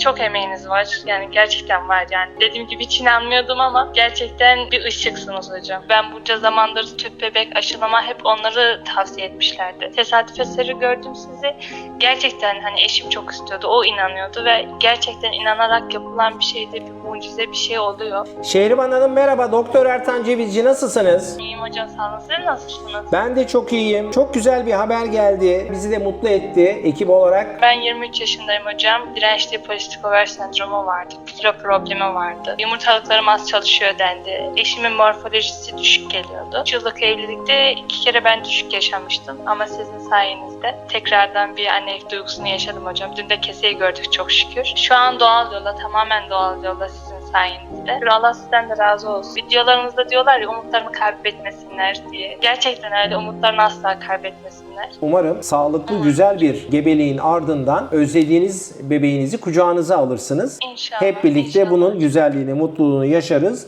çok emeğiniz var. Yani gerçekten var yani. Dediğim gibi hiç inanmıyordum ama gerçekten bir ışıksınız hocam. Ben bunca zamandır tüp bebek aşılama hep onları tavsiye etmişlerdi. Tesadüf eseri gördüm sizi. Gerçekten hani eşim çok istiyordu. O inanıyordu ve gerçekten inanarak yapılan bir şeyde bir mucize bir şey oluyor. Şehriban Hanım merhaba. Doktor Ertan Cevizci nasılsınız? İyiyim hocam sağ olun. Siz nasılsınız? Ben de çok iyiyim. Çok güzel bir haber geldi. Bizi de mutlu etti ekip olarak. Ben 23 yaşındayım hocam. Dirençli polistik over sendromu vardı. Kilo problemi vardı. Yumurtalıklarım az çalışıyor dendi. Eşimin morfolojisi düşük geliyordu. 3 yıllık evlilikte iki kere ben düşük yaşamıştım. Ama sizin sayenizde tekrardan bir annelik duygusunu yaşadım hocam. Dün de keseyi gördük çok şükür. Şu an doğal yolla, tamamen doğal yolla sizin sayenizde. Allah sizden de razı olsun. Videolarınızda diyorlar ya umutlarını kaybetmesinler diye. Gerçekten öyle umutlarını asla kaybetmesinler. Umarım sağlıklı güzel bir gebeliğin ardından özlediğiniz bebeğinizi kucağınıza alırsınız. İnşallah. Hep birlikte inşallah. bunun güzelliğini, mutluluğunu yaşarız.